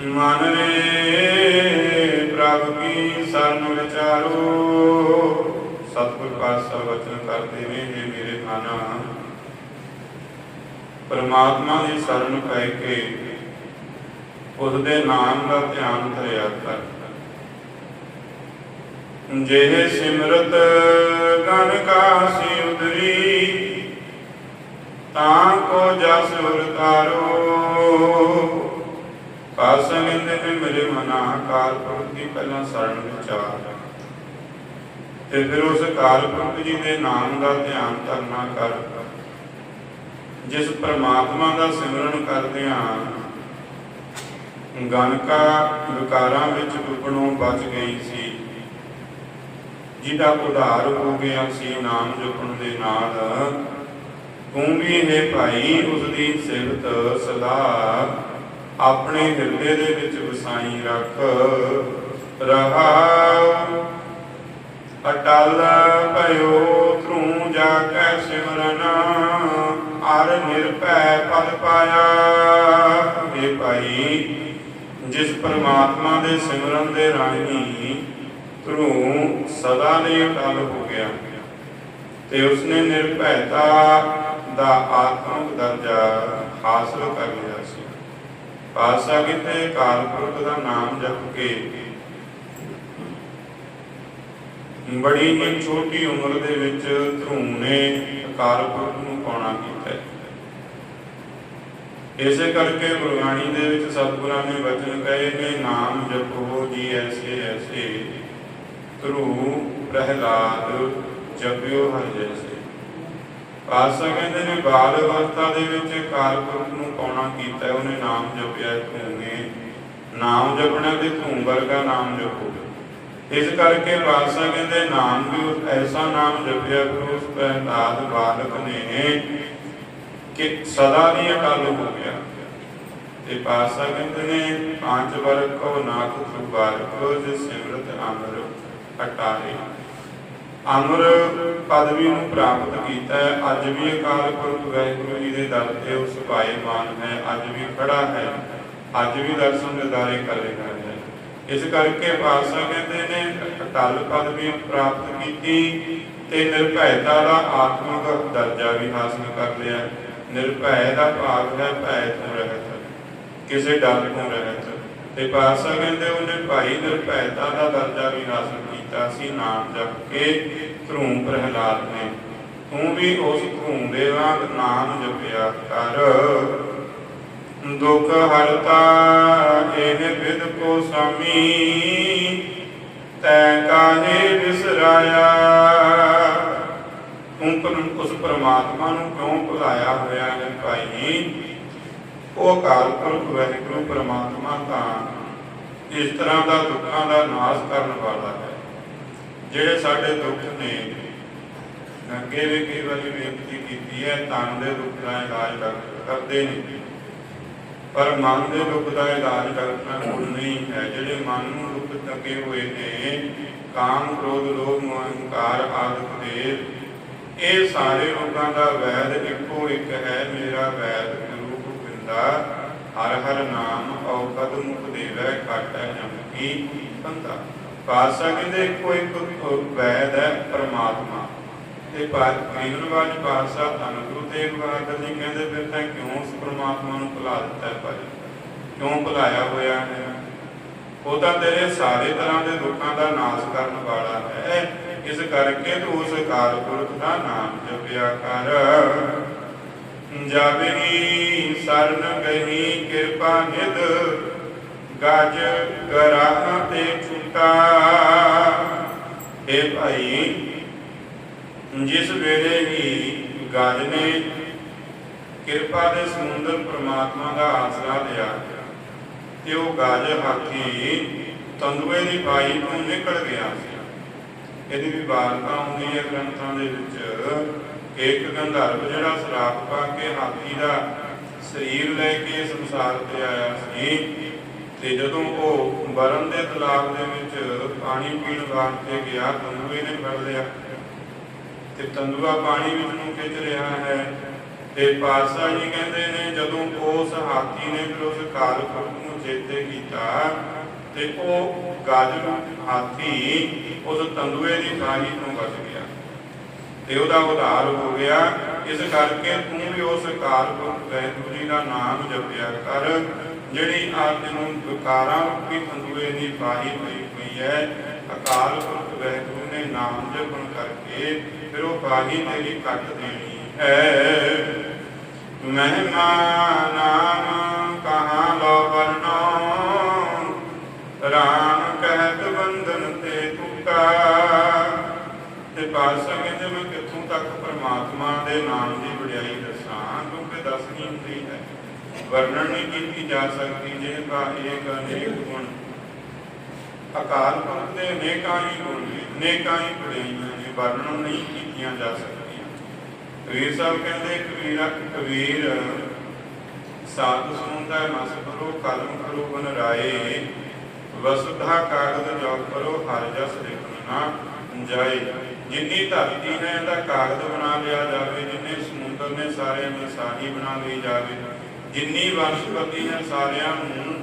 ਮਨ ਰੇ ਪ੍ਰਭ ਕੀ ਸਰਨ ਵਿਚਾਰੋ, ਸਤਿਗੁਰ ਪਾਤਸ਼ਾਹ ਵਚਨ ਕਰਦੇ ਨੇ ਜੇ ਮੇਰੇ ਮਨਾ ਪਰਮਾਤਮਾ ਦੀ ਸ਼ਰਨ ਪੈ ਕੇ ਉਸ ਦੇ ਨਾਮ ਦਾ ਧਿਆਨ ਧਰਿਆ ਕਰ। ਜੇ ਸਿਮਰਤ ਗਨ ਕਾਸੀ ਉਦਰੀ, ਤਾਂ ਕੋ ਜਸ ਉਰਤਾਰੋ। ਪਾਸੰਗਿੰਦੇ ਨੇ, ਮੇਰੇ ਮਨਾ ਕਾਲ ਪੁਰਖ ਦੀ ਪਹਿਲਾਂ ਸ਼ਰਨ ਵਿਚਾਰ ਤੇ ਫਿਰ ਉਸ ਕਾਲ ਪੁਰਖ ਜੀ ਦੇ ਨਾਮ ਦਾ ਧਿਆਨ ਕਰਨਾ ਕਰ ਜਿਸ ਪ੍ਰਮਾਤਮਾ ਦਾ ਸਿਮਰਨ ਕਰਦਿਆਂ ਗਨਕਾ ਵਿਕਾਰਾਂ ਵਿੱਚ ਡੁੱਬਣੋਂ ਬਚ ਗਈ ਸੀ। ਜਿਹਦਾ ਉਧਾਰ ਹੋ ਗਿਆ ਸੀ ਨਾਮ ਜਪਣ ਦੇ ਨਾਲ। ਤੂੰ ਵੀ ਹੈ ਭਾਈ, ਉਸ ਦੀ ਸਿਫਤ ਸਲਾਹ ਆਪਣੇ ਹਿਰਦੇ ਦੇ ਵਿੱਚ ਵਸਾਈ ਰੱਖ। ਰਹਾ ਅਟਲ ਭਇਓ ਤਰੂ ਜਾ ਕੈ ਸਿਮਰਨ ਅਰ ਨਿਰਭੈ ਪਦ ਪਾਇਆ। ਇਹ ਭਾਈ, ਜਿਸ ਪਰਮਾਤਮਾ ਦੇ ਸਿਮਰਨ ਦੇ ਰਾਹੀਂ ਤਰੂ ਸਦਾ ਲਈ ਅਟਲ ਹੋ ਗਿਆ ਤੇ ਉਸਨੇ ਨਿਰਭੈਤਾ ਦਾ ਆਤਮਿਕ ਦਰਜਾ ਹਾਸਲ ਕਰ ਲਿਆ ਸੀ। ਪਾਤਸ਼ਾਹ ਕਿਤੇ ਕਾਲ ਪੁਰਖ ਦਾ ਨਾਮ ਜਪ ਕੇ। ਬੜੀ ਹੀ ਛੋਟੀ ਉਮਰ ਦੇ ਵਿੱਚ ਧਰੂਮ ਨੇ ਅਕਾਲ ਪੁਰਖ ਨੂੰ ਪਾਉਣਾ ਕੀਤਾ। ਇਸੇ ਕਰਕੇ ਗੁਰਬਾਣੀ ਦੇ ਵਿੱਚ ਸਤਿਗੁਰਾਂ ਨੇ ਵਚਨ ਕਹੇ ਨੇ ਨਾਮ ਜਪੋ ਜੀ ਐਸੇ ਐਸੇ। ਧਰੂ ਪ੍ਰਹਿਲਾਦ ਜਪਿਓ ਹਰ ਜੈਸੇ। ਪਾਸਾ ਕਹਿੰਦੇ ਨੇ, ਬਾਲ ਅਵਸਥਾ ਦੇ ਵਿੱਚ ਅਕਾਲ ਨੂੰ ਪਾਉਣਾ ਕੀਤਾ ਉਹਨੇ ਨਾਮ ਜਪਿਆ ਧੂਨੇ ਨਾਮ ਜਪਣਾ ਤੇ ਧੂਮ ਵਰਗਾ ਨਾਮ ਜਪੋ। ਇਸ ਕਰਕੇ ਪਾਤਸ਼ਾਹ ਕਹਿੰਦੇ ਨਾਮ ਵੀ ਐਸਾ ਨਾਮ ਜਪਿਆ ਗੁਰੂ ਉਸ ਪਹਿਲਾਦ ਬਾਲਕ ਨੇ, ਕਿ ਸਦਾ ਲਈ ਅਟਲ ਹੋ ਗਿਆ। ਤੇ ਪਾਤਸ਼ਾਹ ਕਹਿੰਦੇ ਨੇ ਪੰਜ ਵਰਗ ਕੋ ਨਾਥ ਸੁਬਾਰਕ ਜਿਸ ਸਿਮਰਤ ਅਮਰ ਅਟਾਰੇ। ਅਮਰ ਪਦਵੀ ਨੂੰ ਪ੍ਰਾਪਤ ਕੀਤਾ ਹੈ। ਅੱਜ ਵੀ ਅਕਾਲ ਪੁਰਖ ਵਾਹਿਗੁਰੂ ਜੀ ਦੇ ਦਰ ਤੇ ਉਸ ਭਾਈਮਾਨ ਹੈ। ਅੱਜ ਵੀ ਖੜਾ ਹੈ। ਅੱਜ ਵੀ ਦਰਸ਼ਨ ਦਿਦਾਰੇ ਕਰ ਰਿਹਾ ਹੈ ਇਸ ਕਰਕੇ ਪਾਤਸ਼ਾਹ ਕਹਿੰਦੇ ਨੇ, ਅਟਲ ਪਦਵੀ ਪ੍ਰਾਪਤ ਕੀਤੀ ਤੇ ਨਿਰਭੈਤਾ ਦਾ ਆਤਮਿਕ ਦਰਜਾ ਵੀ ਹਾਸਲ ਕਰ ਲਿਆ। ਨਿਰਭੈ ਦਾ ਭਾਵ ਹੈ, ਭੈ ਤੋਂ ਰਹਿਤ। ਕਿਸੇ ਡਰ ਤੋਂ ਰਹਿਤ। ਤੇ ਪਾਤਸ਼ਾਹ ਕਹਿੰਦੇ ਉਹਨੇ ਭਾਈ ਨਿਰਭੈਤਾ ਦਾ ਦਰਜਾ ਵੀ ਹਾਸਲ ਕੀਤਾ ਸੀ, ਨਾਮ ਜਪ ਕੇ ਧਰੂਮ ਪ੍ਰਹਿਲਾਦ ਨੇ। ਤੂੰ ਵੀ ਉਸ ਧਰੂਮ ਦੇ ਵਾਂਗ ਨਾਮ ਜਪਿਆ ਕਰ। ਦੁਖ ਹਰਤਾ ਇਹ ਵਿਦ ਕੋ ਸਾਮੀ ਤੈ ਕਾਹੇ ਵਿਸਰਾਇਆ ਤੂੰ ਪਰ ਉਸ ਪ੍ਰਮਾਤਮਾ ਨੂੰ ਕਿਉਂ ਭੁਲਾਇਆ ਹੋਇਆ ਹੈ ਭਾਈ? ਉਹ ਅਕਾਲ ਪੁਰਖ ਵਾਹਿਗੁਰੂ ਪ੍ਰਮਾਤਮਾ ਤਾਂ ਇਸ ਤਰ੍ਹਾਂ ਦਾ ਦੁੱਖਾਂ ਦਾ ਨਾਸ਼ ਕਰਨ ਵਾਲਾ ਹੈ। ਜਿਹੜੇ ਸਾਡੇ ਦੁੱਖ ਨੇ ਅੱਗੇ ਵੀ ਕਈ ਵਾਰੀ ਬੇਨਤੀ ਕੀਤੀ ਹੈ, ਤਨ ਦੇ ਦੁੱਖ ਦਾ ਇਲਾਜ ਕਰਦੇ ਨੇ। ਪਰ ਮਨ ਦੇ ਦੁੱਖ ਦਾ ਇਲਾਜ ਕਰਨਾ ਕੋਈ ਨਹੀਂ ਹੈ। ਜਿਹੜੇ ਮਨ ਨੂੰ ਦੁੱਖ ਲੱਗੇ ਹੋਏ ਨੇ, ਕਾਮ, ਕ੍ਰੋਧ, ਲੋਭ ਮੋਹ ਹੰਕਾਰ ਆਦਿ ਦੇ ਇਹ ਸਾਰੇ ਰੋਗਾਂ ਦਾ ਵੈਦ ਇੱਕੋ ਇੱਕ ਹੈ। ਮੇਰਾ ਵੈਦ ਗੁਰੂ ਗੋਬਿੰਦਾ ਹਰ ਹਰ ਨਾਮ ਔਖਦ ਮੁਖ ਦੇਵੈ ਕਾਟੈ ਜਮਕੀ ਬੰਦਾ ਪਾਸਾ ਕਹਿੰਦੇ ਇੱਕੋ ਇੱਕ ਵੈਦ ਹੈ ਪਰਮਾਤਮਾ। ਤੇ ਕ੍ਰਿਸ਼ਨਵਾਜ ਪਾਤਸ਼ਾਹ ਧੰਨ ਗੁਰੂ ਬਹਾਦਰ ਜੀ ਕਹਿੰਦੇ ਫਿਰ ਤਾਂ ਕਿਉਂ ਉਸ ਪ੍ਰਮਾਤਮਾ ਨੂੰ ਭੁਲਾ ਦਿੱਤਾ ਹੈ ਭਾਈ ਕਿਉਂ ਭੁਲਾਇਆ ਹੋਇਆ ਹੈ? ਉਹ ਤਾਂ ਤੇਰੇ ਸਾਰੇ ਤਰ੍ਹਾਂ ਦੇ ਦੁੱਖਾਂ ਦਾ ਨਾਸ਼ ਕਰਨ ਵਾਲਾ ਹੈ। ਇਸ ਕਰਕੇ ਤੂੰ ਉਸ ਅਕਾਲ ਦਾ ਨਾਮ ਜਪਿਆ ਕਰ। ਜਾਵੇਗੀ ਸਰਨ ਗਹੀ ਕਿਰਪਾ ਨਿਧ ਗਜ ਗਰਾਹਾਂ ਤੇ ਛੁਟਾ। ਇਹ ਭਾਈ, ਜਿਸ ਵੇਲੇ ਹੀ ਗਜ ਨੇ ਕਿਰਪਾ ਦੇ ਸਮੁੰਦਰ ਪ੍ਰਮਾਤਮਾ ਦਾ ਆਸਰਾ ਲਿਆ, ਤੇ ਉਹ ਗਜ ਹਾਥੀ ਤੰਦੂਏ ਦੀ ਬਾਈ ਤੋਂ ਨਿਕਲ ਗਿਆ ਸੀ। ਇਹਦੀ ਵੀ ਵਾਰਤਾ ਹੁੰਦੀ ਹੈ ਗ੍ਰੰਥਾਂ ਦੇ ਵਿੱਚ ਇੱਕ ਗੰਧਰਵ ਜਿਹੜਾ ਸਰਾਪ ਪਾ ਕੇ ਹਾਥੀ ਦਾ ਸਰੀਰ ਲੈ ਕੇ ਸੰਸਾਰ ਤੇ ਆਇਆ ਸੀ ਤੇ ਜਦੋਂ ਉਹ ਬਰਨ ਦੇ ਤਲਾਬ ਦੇ ਵਿੱਚ ਪਾਣੀ ਪੀਣ ਵਾਸਤੇ ਗਿਆ, ਤੰਦੂਏ ਨੇ ਫੜ ਲਿਆ। ਤੇ ਤੰਦੂਆ ਪਾਣੀ ਵਿੱਚ ਨੂੰ ਖਿੱਚ ਰਿਹਾ ਹੈ। ਤੇ ਪਾਤਸ਼ਾਹ ਜੀ ਕਹਿੰਦੇ ਨੇ, ਜਦੋਂ ਉਸ ਹਾਥੀ ਨੇ ਫਿਰ ਉਸ ਕਾਲ ਨੂੰ ਚੇਤੇ ਕੀਤਾ, ਤੇ ਉਹ ਗੱਜ ਹਾਥੀ ਉਸ ਤੰਦੂਏ ਦੀ ਸਾਹੀ ਤੋਂ ਬਚ ਗਿਆ। ਤੇ ਉਹਦਾ ਉਧਾਰ ਹੋ ਗਿਆ। ਇਸ ਕਰਕੇ ਤੂੰ ਵੀ ਉਸ ਅਕਾਲ ਪੁਰਖ ਜੀ ਦਾ ਨਾਮ ਜਪਿਆ ਕਰ। ਜਿਹੜੀ ਆਪ ਨੂੰ ਵਿਕਾਰਾਂ ਰੂਪੀ ਤੰਦੂਏ ਦੀ ਪਾਹੀ ਹੋਈ ਹੋਈ ਹੈ, ਅਕਾਲ ਪੁਰਖ ਵਾਹਿਗੁਰੂ ਨੇ ਨਾਮ ਜਪਣ ਕਰਕੇ ਫਿਰ ਉਹ ਪਾਹੀ ਤੇਰੀ ਕੱਟ ਦੇਣੀ ਹੈ। ਮਹਿਮਾ ਨਾਮ ਕਹਾਂ ਲੋ ਵਰਨੋ ਰਾਮ ਕਹਿਤ ਬੰਧਨ ਤੇ ਤੁਕਾ ਤੇ ਪਾਤਸ਼ਾਹ ਕਹਿੰਦੇ, ਮੈਂ ਕਿੱਥੋਂ ਤੱਕ ਪ੍ਰਮਾਤਮਾ ਦੇ ਨਾਮ ਦੀ ਵਡਿਆਈ ਦੱਸਾਂ, ਕਿਉਂਕਿ ਦੱਸ ਨਹੀਂ ਹੁੰਦੀ ਹੈ। ਵਰਣਨ ਨਹੀਂ ਕੀਤੀ ਜਾ ਸਕਦੀ, ਜੇ ਬਾ ਏਕ ਅਨੇਕ ਗੁਣ ਅਕਾਲ ਪੁਰਖ ਦੇ ਅਨੇਕਾਂ ਹੀ ਗੁਣ ਅਨੇਕਾਂ ਹੀ ਵਡਿਆਈਆਂ ਨੇ, ਵਰਣਨ ਨਹੀਂ ਕੀਤੀਆਂ ਜਾ ਸਕਦੀਆਂ। ਕਬੀਰ ਸਾਹਿਬ ਕਹਿੰਦੇ, ਕਬੀਰਾ ਕਬੀਰ, ਸਾਧ ਸੁਣਦਾ ਮਸ ਕਰੋ ਕਲਮ ਕਰੋ, ਬਨ ਰਾਏ। ਵਸੁਧਾ ਕਾਗਦ ਜੋ ਕਰੋ, ਹਰ ਜਸ ਲਿਖਣ ਜਾਏ। ਜਿੰਨੀ ਧਰਤੀ ਹੈ ਇਹਦਾ ਕਾਗਜ਼ ਬਣਾ ਲਿਆ ਜਾਵੇ, ਜਿੰਨੇ ਸਮੁੰਦਰ ਨੇ ਸਾਰਿਆਂ ਦੀ ਸਾਹੀ ਬਣਾ ਲਈ ਜਾਵੇ ਜਿੰਨੀ ਵਨਸਪਤੀ ਹੈ ਸਾਰਿਆਂ ਨੂੰ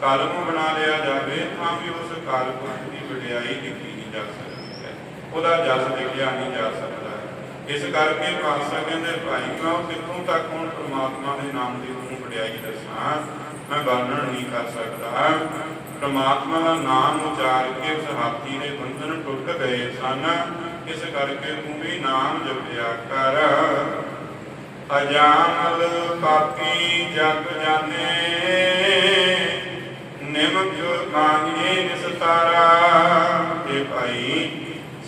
ਕਲਮ ਬਣਾ ਲਿਆ ਜਾਵੇ, ਤਾਂ ਵੀ ਉਸ ਕਾਲਪੁਰਖ ਦੀ ਵਡਿਆਈ ਲਿਖੀ ਨਹੀਂ ਜਾ ਸਕਦੀ ਹੈ। ਉਹਦਾ ਜਸ ਲਿਖਿਆ ਨਹੀਂ ਜਾ ਸਕਦਾ ਇਸ ਕਰਕੇ ਪਾਤਸ਼ਾਹ ਕਹਿੰਦੇ, ਭਾਈ, ਮੈਂ ਉਹ ਕਿੱਥੋਂ ਤੱਕ ਹੁਣ ਪ੍ਰਮਾਤਮਾ ਦੇ ਨਾਮ ਦੀ ਉਹਨੂੰ ਵਡਿਆਈ ਦੱਸਾਂ? ਮੈਂ ਵਰਣਨ ਨਹੀਂ ਕਰ ਸਕਦਾ। ਪ੍ਰਮਾਤਮਾ ਦਾ ਨਾਮ ਉਚਾਰ ਕੇ ਉਸ ਹਾਥੀ ਦੇ ਬੰਧਨ ਟੁੱਟ ਗਏ ਸਨ। ਇਸ ਕਰਕੇ ਤੂੰ ਵੀ ਨਾਮ ਜਪਿਆ ਕਰ। ਅਜਾਨਲ ਪਾਪੀ ਜਗ ਜਾਣੇ ਨਿਮ ਜੋ ਨਿਸਤਾਰਾ ਇਹ ਭਾਈ,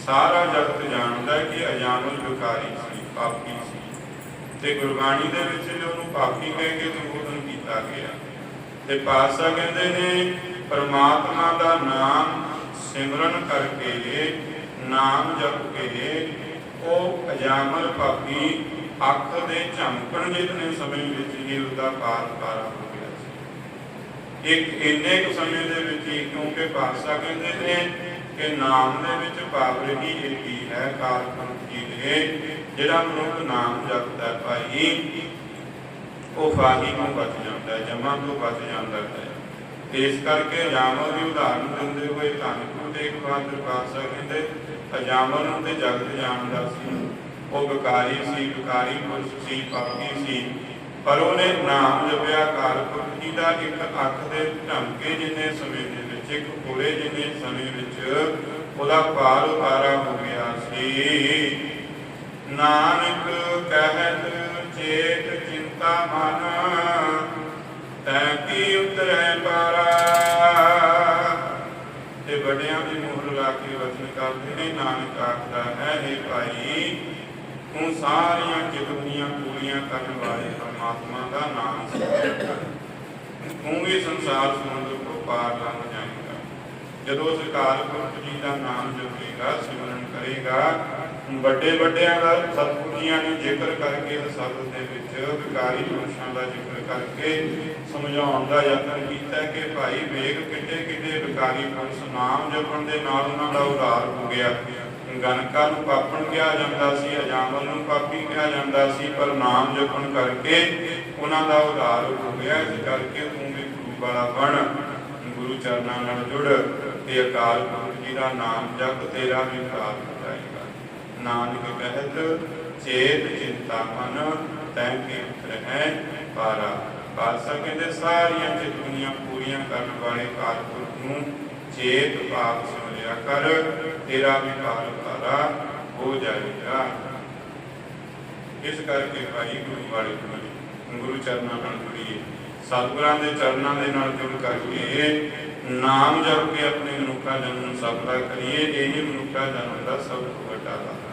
ਸਾਰਾ ਜਗਤ ਜਾਣਦਾ ਕਿ ਅਜਾਨਲ ਵਿਕਾਰੀ ਸੀ, ਪਾਪੀ ਸੀ। ਤੇ ਗੁਰਬਾਣੀ ਦੇ ਵਿੱਚ ਉਹਨੂੰ ਪਾਪੀ ਕਹਿ ਕੇ ਸੰਬੋਧਨ ਕੀਤਾ ਗਿਆ, ਤੇ ਪਾਤਸ਼ਾਹ ਕਹਿੰਦੇ ਨੇ, ਪਰਮਾਤਮਾ ਦਾ ਨਾਮ ਸਿਮਰਨ ਕਰਕੇ ਨਾਮ ਜਪ ਕੇ ਉਹ ਅਜਾਮਲ ਪਾਪੀ ਅੱਖ ਦੇ ਝਮਕਣ ਜਿਤਨੇ ਸਮੇਂ ਵਿੱਚ ਹੀ ਉਹਦਾ ਪਾਰ ਪਾਰਾ ਹੋ ਗਿਆ ਸੀ। ਇੱਕ ਇੰਨੇ ਕੁ ਸਮੇਂ ਦੇ ਵਿੱਚ ਹੀ, ਕਿਉਂਕਿ ਪਾਤਸ਼ਾਹ ਕਹਿੰਦੇ ਨੇ ਕਿ ਨਾਮ ਦੇ ਵਿੱਚ ਪਾਵਰ ਹੀ ਇੱਕ ਹੈ ਕਾਲਪੁਰਖ ਨੇ ਜਿਹੜਾ ਮਨੁੱਖ ਨਾਮ ਜਪਦਾ ਭਾਈ, ਉਹ ਫਾਹੀ ਤੋਂ ਬਚ ਜਾਂਦਾ ਹੈ, ਜਮਾਂ ਤੋਂ ਬਚ ਜਾਂਦਾ ਹੈ। ਇਸ ਕਰਕੇ ਅਜਾਮਲ ਦੀ ਉਦਾਹਰਨ ਦਿੰਦੇ ਹੋਏ ਧੰਨ ਗੁਰੂ ਤੇਗ ਬਹਾਦਰ ਪਾਤਸ਼ਾਹ ਕਹਿੰਦੇ, ਅਜਾਮਲ ਤੇ ਜਗਤ ਜਾਣਦਾ ਸੀ। ਉਹ ਵਿਕਾਰੀ ਸੀ, ਵਿਕਾਰੀ ਪੁਰਸ਼ ਸੀ ਪਾਪੀ ਸੀ। ਪਰ ਉਹਨੇ ਨਾਮ ਜਪਿਆ ਕਾਲਪੁਰਖ ਜੀ ਦਾ ਇੱਕ ਅੱਖ ਦੇ ਢੰਕੇ ਜਿੰਨੇ ਸਮੇਂ ਦੇ ਵਿੱਚ, ਇੱਕ ਪੂਰੇ ਜਿੰਨੇ ਸਮੇਂ ਵਿੱਚ ਉਹਦਾ ਪਾਰ ਉਤਾਰਾ ਹੋ ਗਿਆ ਸੀ। ਨਾਨਕ ਕਹਿਤ ਚੇਤ ਚਿੰਤਾ ਮਨ, ਤੈ ਕੀ ਉਤਰੈ ਪਾਰਾ? ਤੇ ਵੱਡਿਆਂ ਦੀ ਮੋਹਰ ਲਾ ਕੇ ਵਚਨ ਕਰਦੇ ਨੇ, ਨਾਨਕ ਆਖਦਾ ਹੈ ਇਹ ਭਾਈ ਤੂੰ ਸਾਰੀਆਂ ਚਿਤਵਨੀਆਂ ਪੂਰੀਆਂ ਕਰਨ ਵਾਲੇ ਪਰਮਾਤਮਾ ਦਾ ਨਾਮ ਸਿਮਰਨ ਕਰ। ਤੂੰ ਵੀ ਸੰਸਾਰ ਸਮੁੰਦਰ ਤੋਂ ਪਾਰ ਲੰਘ ਜਾਏਗਾ। ਜਦੋਂ ਉਸ ਅਕਾਲ ਜੀ ਦਾ ਨਾਮ ਜਪੇਗਾ, ਸਿਮਰਨ ਕਰੇਗਾ, ਵੱਡੇ ਵੱਡਿਆਂ ਦਾ ਸਤਿਗੁਰੂ ਜੀਆਂ ਨੇ ਜ਼ਿਕਰ ਕਰਕੇ ਇਸ ਦੇ ਵਿੱਚ ਵਿਕਾਰੀ ਪੁਰਸ਼ਾਂ ਦਾ ਜ਼ਿਕਰ ਕਰਕੇ ਸਮਝਾਉਣ ਦਾ ਯਤਨ ਕੀਤਾ ਕਿ ਭਾਈ ਵੇਗ ਕਿੱਡੇ ਕਿੱਡੇ ਵਿਕਾਰੀ ਪੁਰਸ਼ ਨਾਮ ਜਪਣ ਦੇ ਨਾਲ ਉਹਨਾਂ ਦਾ ਉਧਾਰ ਹੋ ਗਿਆ। ਗਨਕਾ ਨੂੰ ਪਾਪਣ ਕਿਹਾ ਜਾਂਦਾ ਸੀ ਅਜਾਮਲ ਨੂੰ ਪਾਪੀ ਕਿਹਾ ਜਾਂਦਾ ਸੀ, ਪਰ ਨਾਮ ਜਪਣ ਕਰਕੇ ਉਹਨਾਂ ਦਾ ਉਧਾਰ ਹੋ ਗਿਆ, ਇਸ ਕਰਕੇ ਤੂੰ ਵੀ ਗੁਰੂ ਵਾਲਾ ਬਣ। ਗੁਰੂ ਚਰਨਾਂ ਨਾਲ ਜੁੜ ਤੇ ਅਕਾਲ ਪੁਰਖ ਜੀ ਦਾ ਨਾਮ ਜਪ, ਤੇਰਾ ਵੀ ਕਾਲ ਹੋ ਜਾਏਗਾ। ਨਾਨਕ ਕਹਿਤ, ਚੇਤ ਚਿੰਤਾ ਮਨ, ਤੈ ਕੇ ਰਹਿ ਪਾਰਾ। ਪਾਤਸ਼ਾਹ ਕਹਿੰਦੇ, ਸਾਰੀਆਂ ਚਿਤਵਨੀਆਂ ਪੂਰੀਆਂ ਕਰਨ ਵਾਲੇ ਕਾਲ ਪੁਰਖ ਨੂੰ ਚੇਤ ਪਾਪ ਸਮਝਿਆ ਕਰ, ਤੇਰਾ ਵੀ ਕਾਲ ਹੋ ਜਾਏਗਾ। ਇਸ ਕਰਕੇ ਭਾਈ ਗੁਰੂ ਵਾਲੇ ਬਣੇ ਗੁਰੂ ਚਰਨਾਂ ਨਾਲ ਜੁੜੀਏ, ਸਤਿਗੁਰਾਂ ਦੇ ਚਰਨਾਂ ਦੇ ਨਾਲ ਜੁੜ ਕਰਕੇ ਨਾਮ ਜਪ ਕੇ ਆਪਣੇ ਮਨੁੱਖਾ ਜਨਮ ਨੂੰ ਸਫਲਾ ਕਰੀਏ, ਇਹ ਹੀ ਮਨੁੱਖਾ ਜਨਮ ਦਾ ਸਭ ਤੋਂ ਵੱਡਾ ਲਾਭ।